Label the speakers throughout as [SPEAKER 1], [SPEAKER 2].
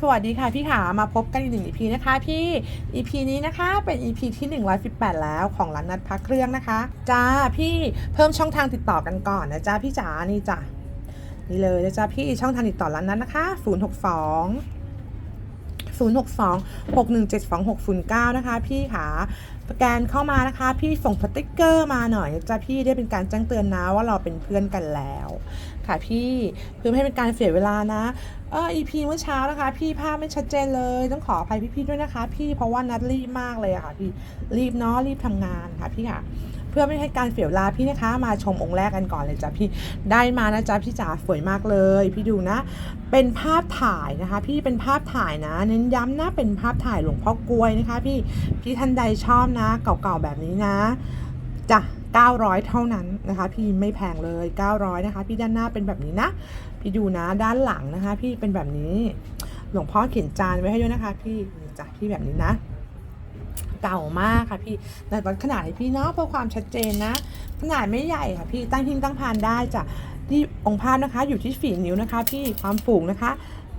[SPEAKER 1] สวัสดีค่ะพี่ขามาพบกันอีกหนึ่ง EP นะคะพี่ EP นี้นะคะเป็น EP ที่ 118 แล้วของร้านนัดพักเครื่องนะคะจ้าพี่เพิ่มช่องทางติดต่อกันก่อนนะจ้าพี่จ๋านี่จ้ะนี่เลยนะจ้าพี่ช่องทางติดต่อร้านนั้นนะคะ 062 062 617 2609 นะคะ พี่ขาสแกนเข้ามานะคะ พี่ส่งสติ๊กเกอร์มาหน่อยนะจ้าพี่ได้เป็นการแจ้งเตือนนะว่าเราเป็นเพื่อนกันแล้ว ค่ะพี่เพื่อไม่ให้เป็นการเสียเวลานะ เออ EP เมื่อเช้านะคะ พี่ภาพไม่ชัดเจนเลย ต้องขออภัยพี่ๆด้วยนะคะ พี่เพราะว่านัดรีบมากเลยอะค่ะพี่รีบเนาะรีบทำงานค่ะพี่ค่ะ เพื่อไม่ให้การเสียเวลาพี่นะคะ มาชมองค์แรกกันก่อนเลยจ้ะพี่ได้มานะจ๊ะพี่จ๋าสวยมากเลย พี่ดูนะ เป็นภาพถ่ายนะคะ พี่เป็นภาพถ่ายนะเน้นย้ำนะเป็นภาพถ่ายหลวงพ่อกลวยนะคะ พี่พี่ท่านใดชอบนะ เก่าๆแบบนี้นะจ้ะ 900 เท่านั้นนะคะ พี่ไม่แพงเลย 900 นะคะ พี่ด้านหน้าเป็นแบบนี้นะ พี่ดูนะด้านหลังนะคะ พี่เป็นแบบนี้ หลวงพ่อเขียนจานไว้ให้ด้วยนะคะ พี่จ้ะพี่แบบนี้นะเก่ามากค่ะพี่แต่วัดขนาดให้พี่เนาะเพื่อความชัดเจนนะ ขนาดไม่ใหญ่ค่ะพี่ตั้งทิ้งตั้งพานได้จ้ะที่องค์พระนะคะ อยู่ที่ฝีนิ้วนะคะ พี่ความฝูงนะคะ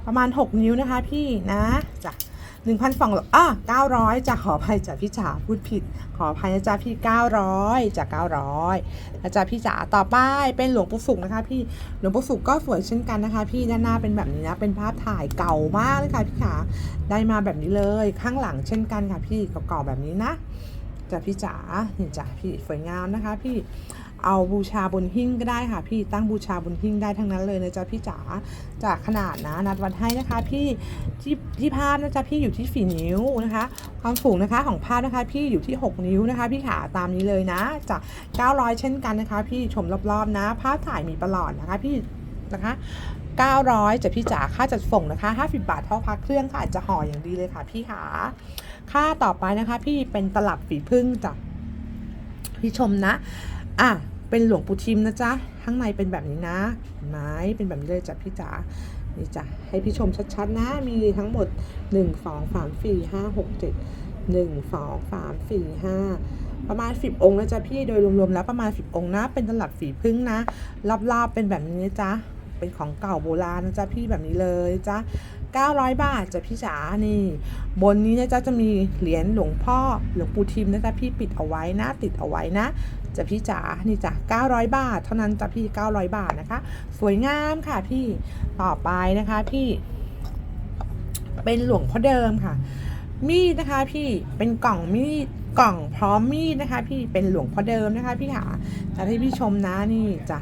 [SPEAKER 1] ประมาณ 6 นิ้วนะคะ พี่นะจ้ะ หนึ่งพันสองอะเก้าร้อยจะขออภัยจ้ะพี่จ๋าพูดผิด ขออภัยนะจ๊ะพี่เก้าร้อยจะเก้าร้อยนะจ๊ะพี่จ๋าต่อไปเป็นหลวงปู่สุกนะคะ พี่หลวงปู่สุกก็สวยเช่นกันนะคะ พี่ด้านหน้าเป็นแบบนี้นะเป็นภาพถ่ายเก่ามากเลยค่ะพี่ขาได้มาแบบนี้เลยข้างหลังเช่นกันค่ะพี่เก่าๆแบบนี้นะจ้ะพี่จ๋านี่จ้ะพี่สวยงามนะคะ พี่ เอาบูชาบนหิ้งก็ได้ค่ะพี่ตั้งบูชาบนหิ้งได้ทั้งนั้นเลยนะจ๊ะพี่จ๋าจากขนาดนะนัดวัดให้นะคะพี่ที่ที่ภาพนะจ๊ะพี่อยู่ที่ฝีนิ้วนะคะ ความสูงนะคะของภาพนะคะพี่อยู่ที่ 6 นิ้วนะคะ พี่ขาตามนี้เลยนะจาก 900 เช่นกันนะคะ พี่ชมรอบๆนะภาพถ่ายมีประหลอดนะคะพี่นะคะ900จะพี่จ๋าค่าจัดส่งนะคะ 50 บาทเท่าพักเครื่องค่ะจะห่ออย่างดีเลยค่ะพี่ขาค่าต่อไปนะคะ พี่เป็นตลับฝีพึ่งจ้ะพี่ชมนะ อะ เป็นหลวงปู่ทิมนะจ๊ะ ข้างในเป็นแบบนี้นะไม้เป็นแบบนี้เลยจ้ะพี่จ๋า นี่จ้ะ ให้พี่ชมชัดๆนะ มีทั้งหมด 1 2 3 4 5 6 7 1 2 3 4 5 ประมาณ 10 องค์นะจ๊ะพี่ โดยรวมๆแล้วประมาณ 10 องค์นะ เป็นตลับฝีพึ่งนะรอบๆเป็นแบบนี้นะจ๊ะ เป็นของเก่าโบราณนะจ๊ะพี่แบบนี้เลยจ้ะ900 บาทจ้ะพี่จ๋า นี่ บนนี้นะจ๊ะจะมีเหรียญหลวงพ่อหลวงปู่ทิมนะจ๊ะพี่ปิดเอาไว้นะ ติดเอาไว้นะ จ้ะพี่จ๋านี่จ้ะ900 บาท เท่านั้นจ้ะพี่ 900 บาทนะคะ สวยงามค่ะพี่ต่อไปนะคะพี่ เป็นหลวงพ่อเดิมค่ะ มีดนะคะ พี่เป็นกล่องมีดกล่องพร้อมมีดนะคะ พี่เป็นหลวงพ่อเดิมนะคะพี่ขาจะให้พี่ชมนะนี่จ้ะ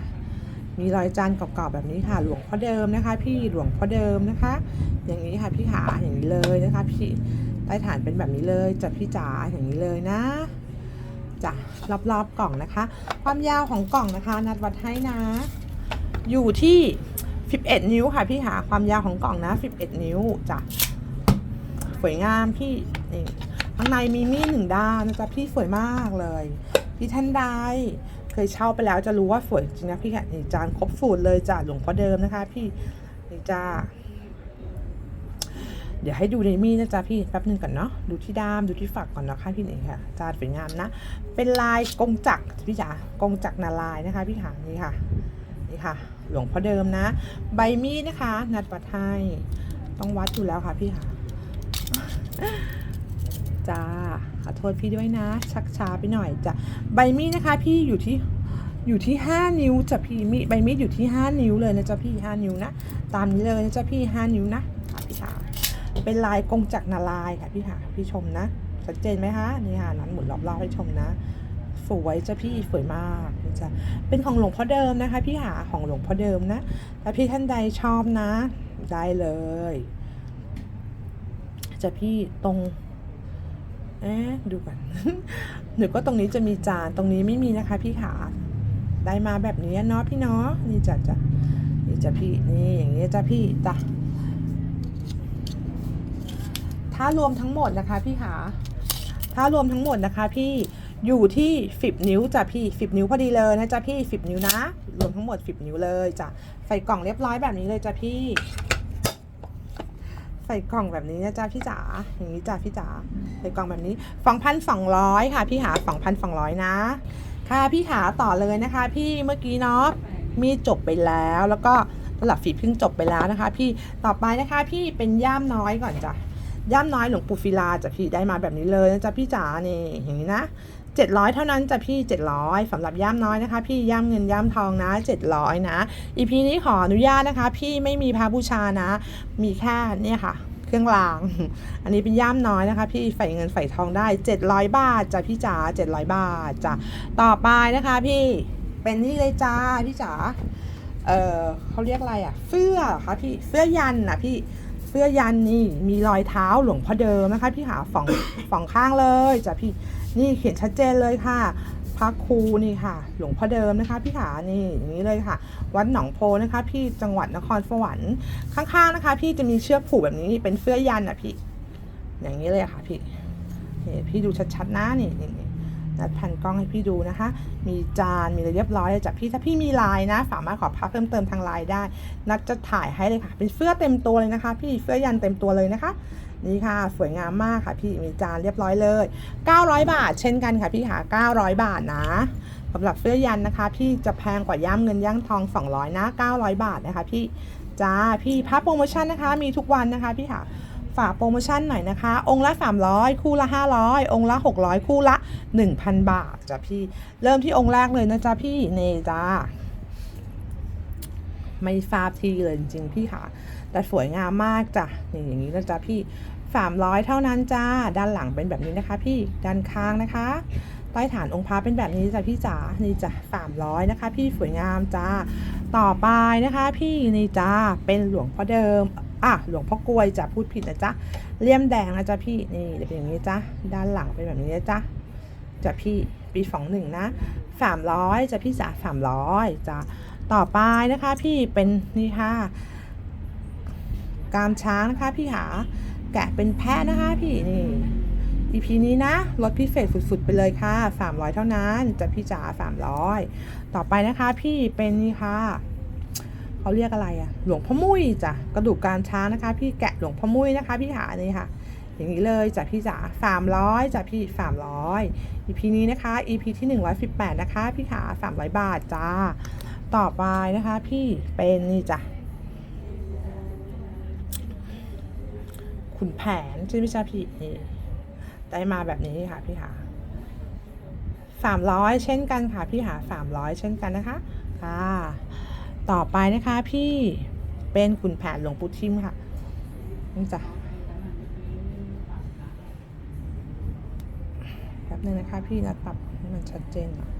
[SPEAKER 1] มีรอยจานเก่าๆแบบนี้ค่ะ หลวงพ่อเดิมนะคะ พี่หลวงพ่อเดิมนะคะ อย่างนี้ค่ะพี่ขาอย่างนี้เลยนะคะ พี่ใต้ฐานเป็นแบบนี้เลยจ้ะพี่จ๋าอย่างนี้เลยนะ จ้ะรอบๆกล่องนะคะ ความยาวของกล่องนะคะ นัดวัดให้นะ อยู่ที่ 11 นิ้วค่ะพี่หาความยาวของกล่องนะ 11 นิ้วจ้ะสวยงามพี่นี่ข้างในมีมีดหนึ่งด้านนะจ๊ะพี่สวยมากเลยพี่ท่านใดเคยเช่าไปแล้วจะรู้ว่าสวยจริงนะพี่ค่ะนี่จานครบสูตรเลยจ้ะหลวงพ่อเดิมนะคะ พี่นี่จ้า เดี๋ยวให้ดูในมีนะจ๊ะพี่แป๊บหนึงก่อนเนาะดูที่ด้ามดูที่ฝักก่อนนะคะพี่นี่ค่ะจานสวยงามนะ เป็นลายกงจักรพี่จ๋ากงจักรนาลายนะคะ พี่ค่ะนี่ค่ะนี่ค่ะ หลวงพ่อเดิมนะ ใบมีดนะคะ นัดวัดให้ต้องวัดอยู่แล้วค่ะพี่ค่ะจ้าขอโทษพี่ด้วยนะ ชักช้าไปหน่อยจ้ะใบมีดนะคะ พี่อยู่ที่อยู่ที่ห้านิ้วจ้ะพี่มีใบมีดอยู่ที่ห้านิ้วเลยนะจ๊ะพี่ห้านิ้วนะ ตามนี้เลยนะจ๊ะพี่ห้านิ้วนะ เป็นลายกงจักรนาลายค่ะพี่ค่ะพี่ชมนะ ชัดเจนไหมคะนี่ค่ะนั้นหมุนรอบๆให้ชมนะ สวยจ้ะพี่สวยมากนี่จ้ะเป็นของหลวงพ่อเดิมนะคะ พี่หาของหลวงพ่อเดิมนะถ้าพี่ท่านใดชอบนะ ได้เลยจะพี่ตรงเอ๊ะดูกันหนูก็ตรงนี้จะมีจานตรงนี้ไม่มีนะคะ พี่ขาได้มาแบบนี้เนาะพี่เนาะนี่จ้ะจ้ะนี่จ้ะพี่นี่อย่างนี้จ้ะพี่จ้ะ ถ้ารวมทั้งหมดนะคะพี่ขาถ้ารวมทั้งหมดนะคะพี่อยู่ที่10นิ้วจ้ะพี่10นิ้วพอดีเลยนะจ๊ะพี่10นิ้วนะ รวมทั้งหมด10นิ้วเลยจ้ะใส่กล่องเรียบร้อยแบบนี้เลยจ้ะพี่ ใส่กล่องแบบนี้นะจ๊ะพี่จ๋าอย่างนี้จ้ะพี่จ๋าใส่กล่องแบบนี้2,200ค่ะพี่หา2,200นสองร้อยนะ ค่ะพี่หาต่อเลยนะคะ พี่เมื่อกี้เนาะมีจบไปแล้วแล้วก็สำหรับฝีพึ่งจบไปแล้วนะคะ พี่ต่อไปนะคะ พี่เป็นย่ามน้อยก่อนจ้ะ ย่ามน้อยหลวงปู่ศิลาจะพี่ได้มาแบบนี้เลยนะจ๊ะพี่จ๋านี่อย่างนี้นะ700เท่านั้นจ้ะพี่700สำหรับย่ามน้อยนะคะ พี่ย่ามเงินย่ามทองนะ700นะอีพีนี้ขออนุญาตนะคะ พี่ไม่มีพระบูชานะ มีแค่เนี่ยค่ะ เครื่องราง อันนี้เป็นย่ามน้อยนะคะ พี่ใส่เงินใส่ทองได้700บาทจ้ะพี่จ๋า700บาทจ้ะต่อไปนะคะพี่เป็นนี่เลยจ้าพี่จ๋าเออเขาเรียกอะไรอะเสื้อคะพี่เสื้อยันนะพี่ เสื้อยันนี่มีรอยเท้าหลวงพ่อเดิมนะคะ พี่หาฝ่องฝ่องข้างเลยจ้ะพี่นี่เขียนชัดเจนเลยค่ะพระครูนี่ค่ะ หลวงพ่อเดิมนะคะ พี่ขานี่อย่างนี้เลยค่ะ วัดหนองโพนะคะ พี่จังหวัดนครสวรรค์ข้างๆนะคะ พี่จะมีเชือกผูกแบบนี้เป็นเสื้อยันอะพี่ อย่างนี้เลยค่ะพี่นี่พี่ดูชัดๆนะนี่ นัดแผ่นกล้องให้พี่ดูนะคะ มีจานมีอะไรเรียบร้อยเลยจ้ะพี่ถ้าพี่มีไลน์นะ สามารถขอพักเพิ่มเติมทางไลน์ได้ นัดจะถ่ายให้เลยค่ะ เป็นเสื้อเต็มตัวเลยนะคะ พี่เสื้อยันเต็มตัวเลยนะคะนี่ค่ะ สวยงามมากค่ะพี่มีจานเรียบร้อยเลย 900 บาท เช่นกันค่ะพี่ค่ะ900 บาทนะสำหรับเสื้อยันนะคะ พี่จะแพงกว่าย่ามเงินย่างทอง 200นะ900 บาทนะคะ พี่จ้าพี่พับโปรโมชั่นนะคะ มีทุกวันนะคะ พี่ค่ะ ฝากโปรโมชั่นหน่อยนะคะ องค์ละ 300 คู่ละ 500 องค์ละ 600 คู่ละ 1,000 บาทจ้ะพี่เริ่มที่องค์แรกเลยนะจ๊ะพี่เนจ้าไม่ทราบที่เลยจริงๆพี่ค่ะ แต่สวยงามมากจ้ะนี่อย่างนี้นะจ๊ะพี่ 300 เท่านั้นจ้าด้านหลังเป็นแบบนี้นะคะ พี่ด้านข้างนะคะใต้ฐานองค์พระเป็นแบบนี้จ้ะพี่จ๋า นี่จ้ะ300นะคะ พี่สวยงามจ้า ต่อไปนะคะ พี่นี่จ้า เป็นหลวงพ่อเดิม อะหลวงพ่อกลวยจะพูดผิดนะจ๊ะเลี่ยมแดงนะจ๊ะพี่นี่จะเป็นอย่างนี้จ้ะด้านหลังเป็นแบบนี้นะจ๊ะจ้ะพี่ปีสองหนึ่งนะสามร้อยจ้ะพี่จ๋าสามร้อยจ้ะต่อไปนะคะพี่เป็นนี่ค่ะกามช้างนะคะพี่หาแกะเป็นแพะนะคะพี่นี่ EP นี้นะลดพิเศษสุดๆไปเลยค่ะ 300 เท่านั้นจะพี่จ๋า300 ต่อไปนะคะพี่เป็นนี่ค่ะ เขาเรียกอะไรอะหลวงพ่อมุ้ยจ้ะกระดูกการช้างนะคะ พี่แกะหลวงพ่อมุ้ยนะคะ พี่หานี่ค่ะ อย่างนี้เลยจ้ะพี่จ๋า300จ้ะพี่300 EP นี้นะคะ EP ที่118นะคะพี่ขา300บาทจ้าต่อไปนะคะ พี่เป็นนี่จ้ะขุนแผนใช่ไหมจ๊ะพี่นี่ได้มาแบบนี้ค่ะพี่หาสามร้อยเช่นกันค่ะพี่หาสามร้อยเช่นกันนะคะค่ะ ต่อไปนะคะพี่เป็นขุนแผนหลวงปู่ทิมค่ะนี่จ้ะแป๊บนึงนะคะพี่นัดปรับให้มันชัดเจนหน่อย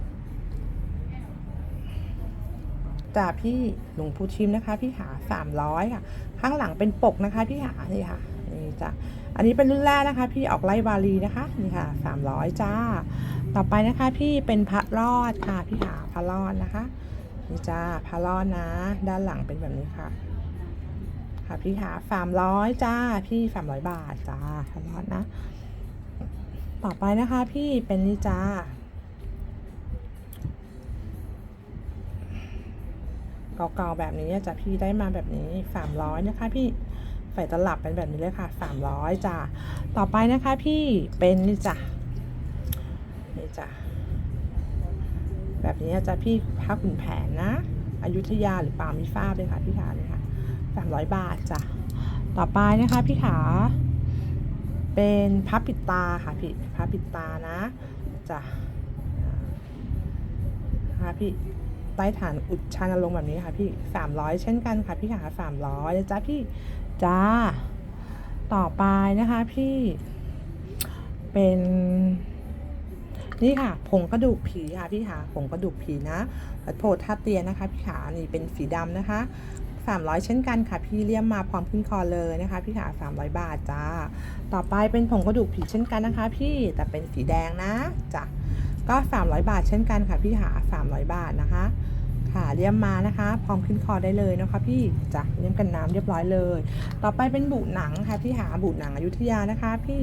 [SPEAKER 1] จ่าพี่หลวงปู่ทิมนะคะ พี่หาสามร้อยค่ะ ข้างหลังเป็นปกนะคะ พี่หานี่ค่ะนี่จ้ะอันนี้เป็นรุ่นแรกนะคะ พี่ออกไล่วาลีนะคะนี่ค่ะสามร้อยจ้า ต่อไปนะคะ พี่เป็นพระรอดค่ะ พี่หาพระรอดนะคะ นี่จ้าพระรอดนะ ด้านหลังเป็นแบบนี้ค่ะ ค่ะพี่หาสามร้อยจ้า พี่สามร้อยบาทจ้าพระรอดนะ ต่อไปนะคะ พี่เป็นนี่จ้าเก่าๆแบบนี้จะพี่ได้มาแบบนี้300นะคะ พี่ใส่ตลับเป็นแบบนี้เลยค่ะ300จ้ะต่อไปนะคะ พี่เป็นนี่จ้ะนี่จ้ะ แบบนี้จะพี่พระขุนแผนนะอยุธยาหรือปามิฟ้าเลยค่ะพี่ขาเลยค่ะ300บาทจ้ะต่อไปนะคะพี่ขา เป็นพระปิดตาค่ะพี่พระปิดตานะจ้ะค่ะพี่ใต้ฐานอุดชันลงแบบนี้ค่ะพี่สามร้อยเช่นกันค่ะพี่ขาสามร้อยจ้าพี่จ้าต่อไปนะคะพี่เป็น นี่ค่ะผงกระดูกผีค่ะพี่ขาผงกระดูกผีนะวัดโพธาเตียนนะคะพี่ขานี่เป็นสีดำนะคะสามร้อยเช่นกันค่ะ พี่เลี่ยมมาพร้อมขึ้นคอเลยนะคะ พี่ขาสามร้อยบาทจ้าต่อไปเป็นผงกระดูกผีเช่นกันนะคะ พี่แต่เป็นสีแดงนะจ้ะก็ 300 บาทเช่นกันค่ะพี่ขา300 บาทนะคะ ค่ะเลี่ยมมานะคะ พร้อมขึ้นคอได้เลยนะคะ พี่จ้ะเลี่ยมกันน้ำเรียบร้อยเลย ต่อไปเป็นบุหนังค่ะพี่หาบุหนังอยุธยานะคะ พี่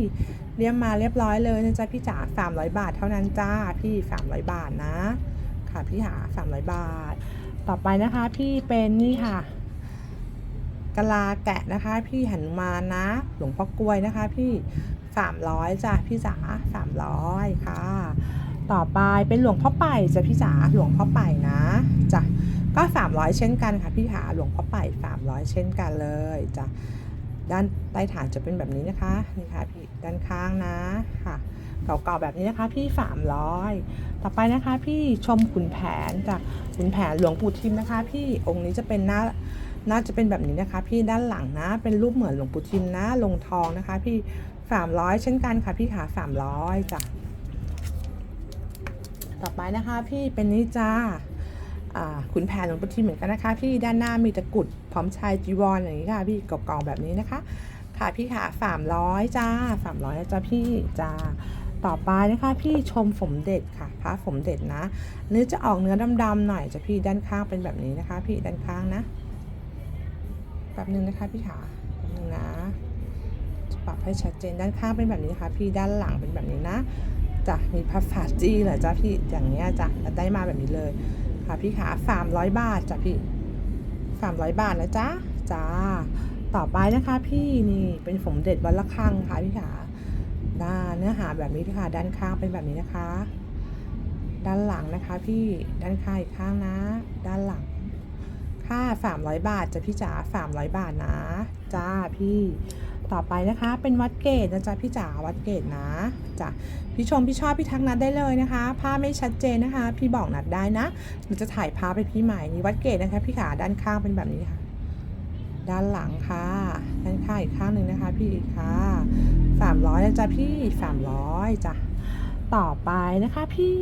[SPEAKER 1] เลี่ยมมาเรียบร้อยเลยนะจ๊ะพี่จ๋า300บาทเท่านั้นจ้าพี่300บาทนะ ค่ะพี่หา300บาท ต่อไปนะคะพี่เป็นนี่ค่ะกะลาแกะนะคะ พี่หันมานะ หลวงพ่อกล้วยนะคะ พี่300จ้ะพี่จ๋า300ค่ะ ต่อไปเป็นหลวงพ่อไปจ้ะพี่จ๋าหลวงพ่อไปนะจ้ะก็ 300 เช่นกันค่ะพี่ขาหลวงพ่อไป300 เช่นกันเลยจ้ะด้านใต้ฐานจะเป็นแบบนี้นะคะนี่ค่ะพี่ด้านข้างนะค่ะเก่าๆแบบนี้นะคะพี่ 300 ต่อไปนะคะพี่ชมขุนแผนจากขุนแผนหลวงปู่ทิมนะคะ พี่องค์นี้จะเป็นหน้าน่าจะเป็นแบบนี้นะคะ พี่ด้านหลังนะเป็นรูปเหมือนหลวงปู่ทิมนะลงทองนะคะ พี่ 300 เช่นกันค่ะพี่ขา300จ้ะ ต่อไปนะคะ พี่เป็นนี่จ้าอ่าขุนแผนหลวงปู่ทิมเหมือนกันนะคะ พี่ด้านหน้ามีตะกรุดพร้อมชายจีวรอย่างนี้ค่ะ พี่เก่าๆแบบนี้นะคะ ค่ะพี่ขา300จ้า300นะจ้าพี่จ้าต่อไปนะคะพี่ชมสมเด็จค่ะพระสมเด็จนะเนื้อจะออกเนื้อดำๆหน่อยจะพี่ด้านข้างเป็นแบบนี้นะคะ พี่ด้านข้างนะแบบนึงนะคะพี่ขาแบบนึงนะจะปรับให้ชัดเจนด้านข้างเป็นแบบนี้นะคะ พี่ด้านหลังเป็นแบบนี้นะ จ้ะมีพับฝาจี้เหรอจ้าพี่อย่างเงี้ยจ้ะได้มาแบบนี้เลยค่ะพี่ขา300บาทจ้ะพี่300บาทนะจ๊ะจ้าต่อไปนะคะพี่นี่เป็นสมเด็จวัดละคังค่ะพี่ขาด้านเนื้อหาแบบนี้ค่ะ ด้านข้างเป็นแบบนี้นะคะ ด้านหลังนะคะ พี่ด้านข้างอีกข้างนะ ด้านหลังค่า300บาทจะพี่จ๋า300บาทนะ จ้าพี่ ต่อไปนะคะ เป็นวัดเกตนะจ๊ะพี่จ๋าวัดเกตนะจ้ะพี่ชมพี่ชอบพี่ทักนัดได้เลยนะคะภาพไม่ชัดเจนนะคะ พี่บอกนัดได้นะหนูจะถ่ายภาพไปพี่ใหม่นี่วัดเกตนะคะพี่ขาด้านข้างเป็นแบบนี้ค่ะ ด้านหลังค่ะด้านข้างอีกข้างหนึ่งนะคะ พี่ค่ะสามร้อยนะจ๊ะพี่สามร้อยจ้ะต่อไปนะคะพี่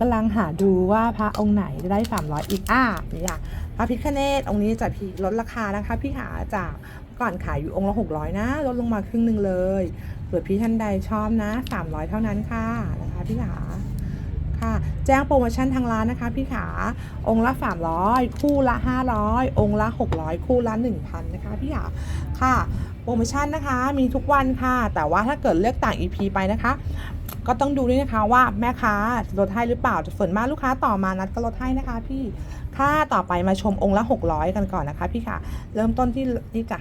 [SPEAKER 1] กำลังหาดูว่าพระองค์ไหนจะได้สามร้อยอีกอะนี่ค่ะพระพิฆเนศองค์นี้จะพี่ลดราคานะคะ พี่หาจาก ก่อนขายอยู่องค์ละหกร้อยนะ ลดลงมาครึ่งหนึ่งเลยเผื่อพี่ท่านใดชอบนะสามร้อยเท่านั้นค่ะนะคะพี่ขาค่ะ แจ้งโปรโมชั่นทางร้านนะคะพี่ขาองค์ละ 300 คู่ละ 500 องค์ละ 600 คู่ละ 1,000 นะคะพี่ขาค่ะโปรโมชั่นนะคะมีทุกวันค่ะ แต่ว่าถ้าเกิดเลือกต่าง EP ไปนะคะ ก็ต้องดูด้วยนะคะว่าแม่ค้าลดให้หรือเปล่าส่วนมากลูกค้าต่อมานัดก็ลดให้นะคะ พี่ ค่าต่อไปมาชมองค์ละ 600 กันก่อนนะคะ พี่ค่ะ เริ่มต้นที่นี่จ้ะ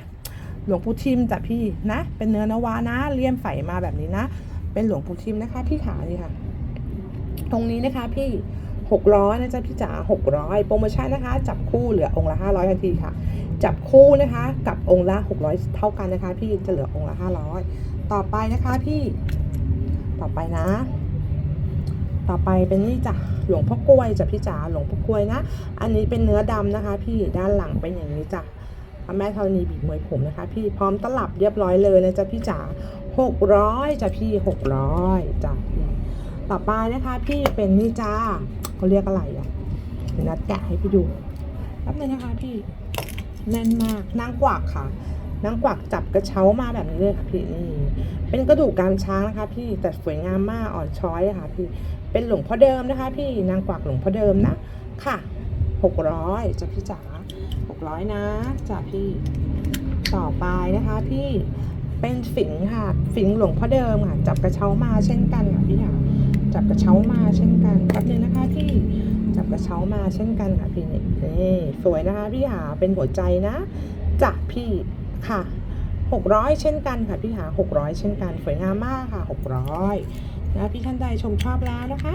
[SPEAKER 1] หลวงปู่ทิมจ้ะพี่นะ เป็นเนื้อนวะนะเลี่ยมไฝมาแบบนี้นะ เป็นหลวงปู่ทิมนะคะพี่ขานี่ค่ะ ตรงนี้นะคะพี่600นะจ๊ะพี่จ๋า600โปรโมชั่นนะคะ จับคู่เหลือองค์ละ500ทันทีค่ะ จับคู่นะคะ กับองค์ละ600เท่ากันนะคะ พี่จะเหลือองค์ละ500ต่อไปนะคะพี่ ต่อไปนะ ต่อไปเป็นนี่จ้ะหลวงพ่อกล้วยจ้ะพี่จ๋าหลวงพ่อกล้วยนะ อันนี้เป็นเนื้อดำนะคะ พี่ด้านหลังเป็นอย่างนี้จ้ะ พระแม่ธรณีบีบมวยผมนะคะ พี่พร้อมตลับเรียบร้อยเลยนะจ๊ะพี่จ๋า600จ้ะพี่600จ้ะพี่ต่อไปนะคะ พี่เป็นนี่จ้าเขาเรียกอะไรอะนัดแกะให้พี่ดูแป๊บนึงนะคะพี่แน่นมากนางกวักค่ะนางกวักจับกระเช้ามาแบบนี้เลยค่ะพี่นี่เป็นกระดูกการช้างนะคะ พี่แต่สวยงามมากอ่อนช้อยะค่ะพี่เป็นหลวงพ่อเดิมนะคะ พี่นางกวักหลวงพ่อเดิมนะค่ะหกร้อยจ้ะพี่จ๋า ร้อยนะจ้ะพี่ต่อไปนะคะพี่เป็นฝิงค่ะฝิงหลวงพ่อเดิมค่ะจับกระเช้ามาเช่นกันค่ะพี่ค่ะจับกระเช้ามาเช่นกันแป๊บนึงนะคะพี่จับกระเช้ามาเช่นกันค่ะพี่นี่สวยนะคะพี่หาเป็นหัวใจนะจ้ะพี่ค่ะหกร้อยเช่นกันค่ะพี่หาหกร้อยเช่นกันสวยงามมากค่ะหกร้อยนะพี่ท่านใดชมชอบแล้วนะคะ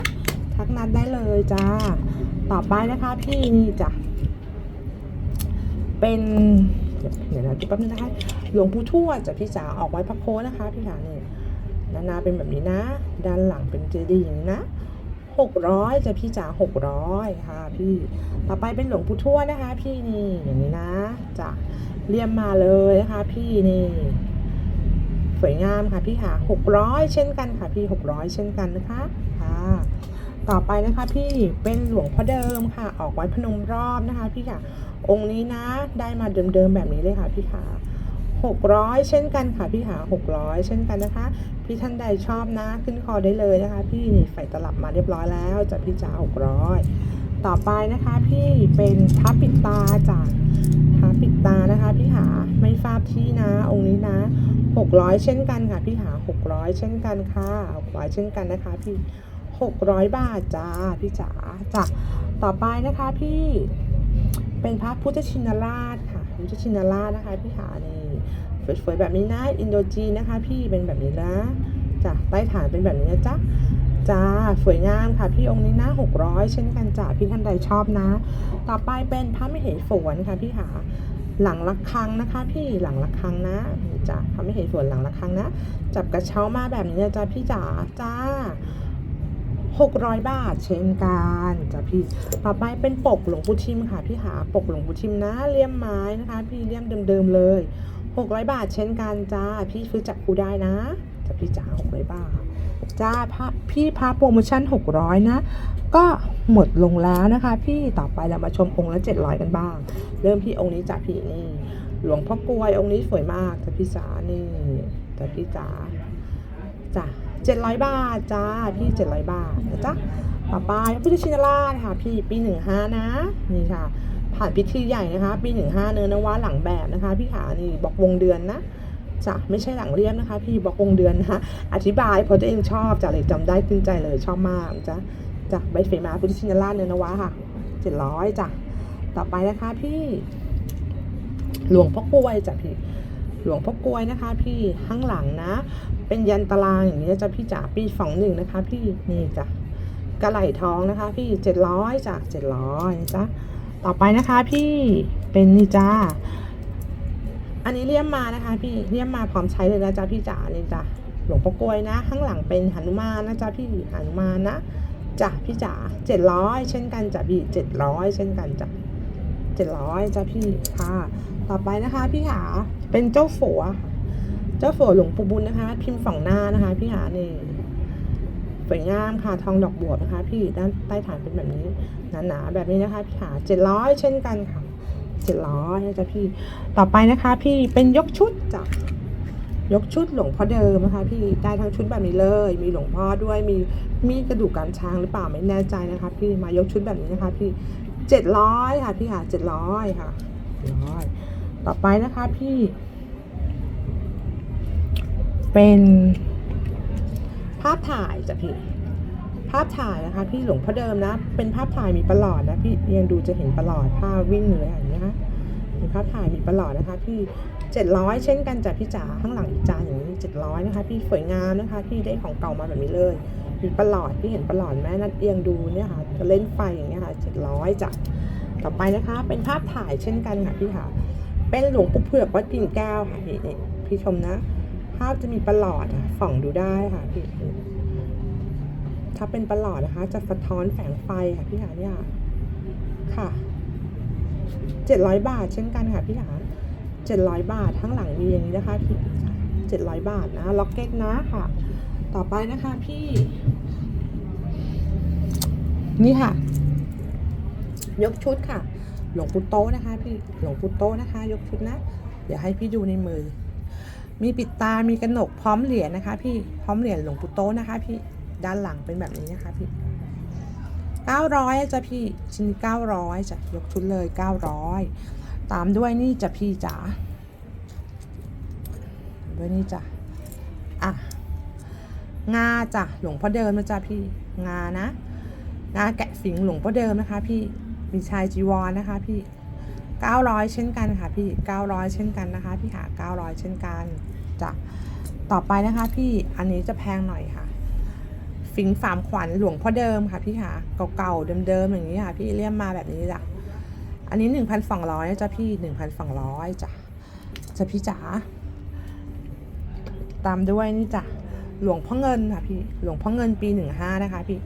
[SPEAKER 1] ทักนัดได้เลยจ้า ต่อไปนะคะพี่นี่จ้ะ เป็นเดี๋ยวนะจับแป๊บนึงนะคะ หลวงปู่ทวดจ้ะพี่จ๋าออกไว้พระโคนะคะพี่หานี่นานาเป็นแบบนี้นะ ด้านหลังเป็นเจดีย์อย่างนี้นะหกร้อยจะพี่จ๋าหกร้อยค่ะ พี่ ต่อไปเป็นหลวงปู่ทวดนะคะ พี่นี่อย่างนี้นะจะเรียมมาเลยนะคะ พี่นี่ สวยงามค่ะพี่ค่ะหกร้อยเช่นกันค่ะ พี่หกร้อยเช่นกันนะคะค่ะต่อไปนะคะ พี่เป็นหลวงพ่อเดิมค่ะ ออกไว้พนมรอบนะคะ พี่ค่ะ องค์นี้นะ ได้มาเดิมๆแบบนี้เลยค่ะพี่ค่ะหกร้อยเช่นกันค่ะพี่หาหกร้อยเช่นกันนะคะ พี่ท่านใดชอบนะ ขึ้นคอได้เลยนะคะ พี่นี่ใส่ตลับมาเรียบร้อยแล้วจากพี่จ๋าหกร้อยต่อไปนะคะพี่เป็นพระปิดตาจากพระปิดตานะคะ พี่หาไม่ทราบที่นะ องค์นี้นะหกร้อยเช่นกันค่ะ พี่หาหกร้อยเช่นกันค่ะหกร้อยเช่นกันนะคะ พี่หกร้อยบาทจ้าพี่จ๋าจ้ะต่อไปนะคะพี่ เป็นพระพุทธชินราชค่ะ พุทธชินราชนะคะพี่หานี่สวยๆแบบนี้นะ อินโดจีนนะคะ พี่เป็นแบบนี้นะจ้ะใต้ฐานเป็นแบบนี้นะจ๊ะจ้าสวยงามค่ะพี่องค์นี้นะหกร้อยเช่นกันจ้าพี่ท่านใดชอบนะ ต่อไปเป็นพระมเหสวนค่ะพี่หาหลังละครังนะคะ พี่หลังละครังนะจ้ะพระมเหสวนหลังละครังนะ จับกระเช้ามาแบบนี้นะจ้าพี่จ๋าจ้า หกร้อยบาทเช่นกันจ้ะพี่ต่อไปเป็นปกหลวงปู่ทิมค่ะพี่หาปกหลวงปู่ทิมนะเลี่ยมไม้นะคะ พี่เลี่ยมเดิมๆเลยหกร้อยบาทเช่นกันจ้าพี่ซื้อจับคูได้นะจ้ะพี่จ๋าหกร้อยบาทจ้าพี่พระโปรโมชั่น 600 นะ ก็หมดลงแล้วนะคะ พี่ต่อไปเรามาชมองค์ละ 700 กันบ้าง เริ่มที่องค์นี้จ้ะพี่นี่หลวงพ่อกลวยองค์นี้สวยมากจ้ะพี่จ๋านี่จ้ะพี่จ๋าจ้ะ 700 บาทจ้าพี่ 700 บาทนะจ๊ะต่อไปพุทธชินราชค่ะพี่ปี 15 นะนี่ค่ะ ผ่านพิธีใหญ่นะคะ ปี 15 เนื้อนวะหลังแบบนะคะ พี่ขานี่บอกวงเดือนนะจ้ะไม่ใช่หลังเรียบนะคะ พี่บอกวงเดือนนะคะอธิบายเพราะตัวเองชอบจ้ะเลยจำได้ขึ้นใจเลยชอบมากจ้ะจ้ะใบเฟมาพุทธชินราชเนื้อนวะค่ะเจ็ดร้อยจ้ะต่อไปนะคะพี่หลวงพ่อกล้วยจ้ะพี่ หลวงพ่อกลวยนะคะ พี่ข้างหลังนะ เป็นยันตารางอย่างนี้จะพี่จ๋าปีสองหนึ่งนะคะ พี่นี่จ้ะกระไหล่ทองนะคะ พี่เจ็ดร้อยจ้ะเจ็ดร้อยจ้ะต่อไปนะคะ พี่เป็นนี่จ้าอันนี้เลี่ยมมานะคะ พี่เลี่ยมมาพร้อมใช้เลยนะจ๊ะพี่จ๋านี่จ้ะหลวงพ่อกลวยนะ ข้างหลังเป็นหนุมานนะจ๊ะพี่หนุมานนะจ้ะพี่จ๋าเจ็ดร้อยเช่นกันจ้ะพี่เจ็ดร้อยเช่นกันจ้ะเจ็ดร้อยจ้ะพี่ค่ะ ต่อไปนะคะพี่หา เป็นเจ้าฝัวเจ้าฝัวหลวงปู่บุญนะคะ พิมพ์ฝั่งหน้านะคะ พี่หานี่สวยงามค่ะทองดอกบัวนะคะ พี่ด้านใต้ฐานเป็นแบบนี้หนาๆแบบนี้นะคะพี่หาเจ็ดร้อยเช่นกันค่ะเจ็ดร้อยนะจ๊ะพี่ต่อไปนะคะ พี่เป็นยกชุดจ้ะยกชุดหลวงพ่อเดิมนะคะ พี่ได้ทั้งชุดแบบนี้เลย มีหลวงพ่อด้วยมีมีกระดูกการช้างหรือเปล่าไม่แน่ใจนะคะ พี่มายกชุดแบบนี้นะคะ พี่เจ็ดร้อยค่ะพี่ค่ะเจ็ดร้อยค่ะร้อย ต่อไปนะคะพี่ เป็นภาพถ่ายจ้ะพี่ ภาพถ่ายนะคะพี่หลวงพ่อเดิมนะ เป็นภาพถ่ายมีประหลอดนะพี่ยังดูจะเห็นประหลอดภาพวิ่งเหนืออย่างนี้นะคะมีภาพถ่ายมีประหลอดนะคะ พี่เจ็ดร้อยเช่นกันจ้ะพี่จ๋าข้างหลังอีกจานอย่างนี้เจ็ดร้อยนะคะ พี่สวยงามนะคะ พี่ได้ของเก่ามาแบบนี้เลยมีประหลอดพี่เห็นประหลอดไหมนัดเอียงดูเนี่ยค่ะจะเล่นไฟอย่างเงี้ยค่ะเจ็ดร้อยจ้ะต่อไปนะคะ เป็นภาพถ่ายเช่นกันค่ะพี่ค่ะ เป็นหลวงปู่เผือกวัดกิ่งแก้วค่ะพี่พี่ชมนะ ภาพจะมีประหลอดอะส่องดูได้ค่ะพี่ถ้าเป็นประหลอดนะคะ จะสะท้อนแสงไฟค่ะพี่หาเนี่ยค่ะเจ็ดร้อยบาทเช่นกันค่ะพี่หาเจ็ดร้อยบาทข้งหลังมีอย่างนี้นะคะพี่เจ็ดร้อยบาทนะล็อกเก็ตนะค่ะ ต่อไปนะคะพี่ นี่ค่ะ ยกชุดค่ะ หลวงปู่โตนะคะพี่หลวงปู่โตนะคะ ยกชุดนะ เดี๋ยวให้พี่ดูในมือ มีปิดตา มีกระหนกพร้อมเหรียญนะคะ พี่พร้อมเหรียญหลวงปู่โตนะคะ พี่ด้านหลังเป็นแบบนี้นะคะพี่เก้าร้อยจ้ะพี่ชิ้นเก้าร้อยจ้ะยกชุดเลยเก้าร้อยตามด้วยนี่จ้ะพี่จ๋าด้วยนี่จ้ะอะงาจ้ะหลวงพ่อเดิมนะจ้ะพี่งานะงาแกะสิงหลวงพ่อเดิมนะคะ พี่ มีชายจีวรนะคะพี่ 900 เช่นกันค่ะพี่ 900 เช่นกันนะคะ พี่หา 900 เช่นกันจ้ะต่อไปนะคะพี่อันนี้จะแพงหน่อยค่ะฟิงฝามขวัญหลวงพ่อเดิมค่ะพี่หาเก่าๆเดิมๆอย่างนี้ค่ะพี่เลี่ยมมาแบบนี้จ้ะอันนี้ 1,200นะจ้ะพี่ 1,200จ้ะจ้ะพี่จ๋าตามด้วยนี่จ้ะหลวงพ่อเงินค่ะพี่หลวงพ่อเงินปี 15นะคะพี่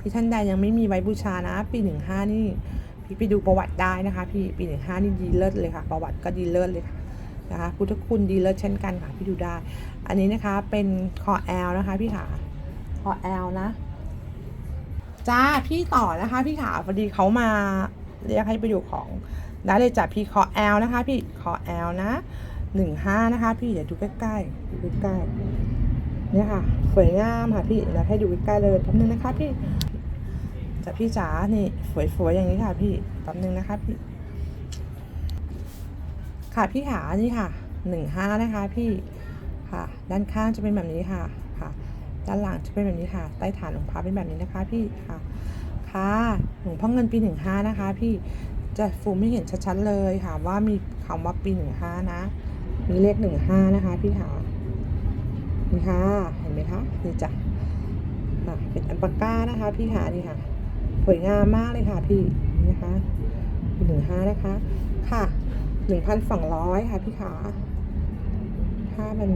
[SPEAKER 1] พี่ท่านใดยังไม่มีไว้บูชานะ ปี 15นี่ พี่ไปดูประวัติได้นะคะ พี่ปีหนึ่งห้านี่ดีเลิศเลยค่ะ ประวัติก็ดีเลิศเลยค่ะนะคะพุทธคุณดีเลิศเช่นกันค่ะพี่ดูได้ อันนี้นะคะเป็นคอแอลนะคะพี่ขาคอแอลนะจ้าพี่ต่อนะคะพี่ขาพอดีเขามาเรียกให้ไปดูของได้เลยจ้ะพี่คอแอลนะคะ พี่คอแอลนะหนึ่งห้านะคะ พี่เดี๋ยวดูใกล้ๆดูใกล้ๆเนี่ยค่ะสวยงามค่ะพี่เดี๋ยวให้ดูใกล้ๆเลยแป๊บนึงนะคะพี่ จ้ะพี่จ๋านี่สวยๆอย่างนี้ค่ะ พี่แป๊บนึงนะคะพี่ ค่ะพี่ขานี่ค่ะหนึ่งห้านะคะพี่ค่ะ ด้านข้างจะเป็นแบบนี้ค่ะค่ะ ด้านหลังจะเป็นแบบนี้ค่ะ ใต้ฐานหลวงพ่อเป็นแบบนี้นะคะพี่ค่ะค่ะหลวงพ่อเงินปีหนึ่งห้านะคะ พี่จะฟูมไม่เห็นชัดๆเลยค่ะ ว่ามีคำว่าปีหนึ่งห้านะ มีเลขหนึ่งห้านะคะ พี่ค่ะนี่ค่ะเห็นไหมคะนี่จ้ะค่ะเป็นอัลปาก้านะคะ พี่ค่ะนี่ค่ะ วยงามมากเลยค่ะพี่นี่นะคะหนึ่งห้านะคะ ค่ะหนึ่งพันสองร้อยค่ะพี่ขาถ้ามัน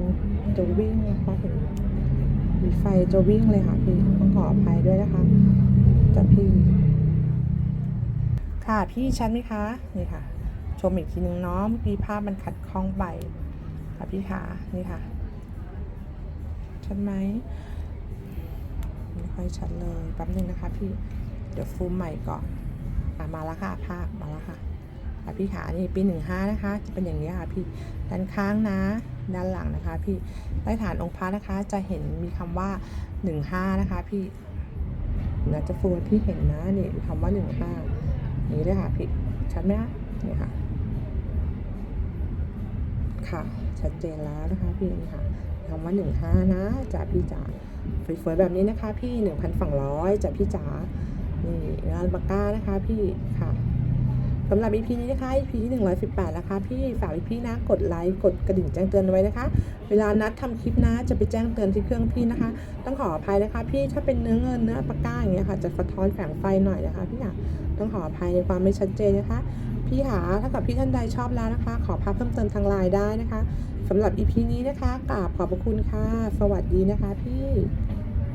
[SPEAKER 1] จะวิ่งนะคะเห็นมีไฟจะวิ่งเลยค่ะพี่ต้องขออภัยด้วยนะคะจะพี่ ค่ะพี่ชัดไหมคะนี่ค่ะ ชมอีกทีนึงเนาะเมื่อกี้ภาพมันขัดข้องไปค่ะพี่ขานี่ค่ะชัดไหมไม่ค่อยชัดเลยแป๊บนึงนะคะพี่ เดี๋ยวฟูมใหม่ก่อนอมาแล้วค่ะภาพมาแล้วค่ะพี่ขานี่ปีหนึ่งห้านะคะ จะเป็นอย่างนี้ค่ะพี่ด้านข้างนะ ด้านหลังนะคะ พี่ใต้ฐานองค์พระนะคะ จะเห็นมีคำว่าหนึ่งห้านะคะ พี่นะจะฟูมพี่เห็นนะนี่คำว่าหนึ่งห้านี้เลยค่ะพี่ชัดไหมคะนี่ค่ะค่ะชัดเจนแล้วนะคะพี่นี่ค่ะคำว่าหนึ่งห้านะจ้ะพี่จ๋าสวยๆแบบนี้นะคะ พี่หนึ่งพันสองร้อยจ้ะพี่จ๋า นี่งานปาก้านะคะพี่ค่ะสำหรับ EP นี้นะคะ EP ที่ 118 นะคะ พี่ฝากพี่นะกดไลค์กดกระดิ่งแจ้งเตือนไว้นะคะ เวลานัดทำคลิปนะจะไปแจ้งเตือนที่เครื่องพี่นะคะ ต้องขออภัยนะคะ พี่ถ้าเป็นเนื้อเงินเนื้อปากก้าอย่างเงี้ยค่ะ จะสะท้อนแสงไฟหน่อยนะคะพี่ค่ะต้องขออภัยในความไม่ชัดเจนนะคะ พี่หาถ้ากับพี่ท่านใดชอบแล้วนะคะ ขอพักเพิ่มเติมทางไลน์ได้นะคะสำหรับ EP นี้นะคะกราบขอบพระคุณค่ะ สวัสดีนะคะพี่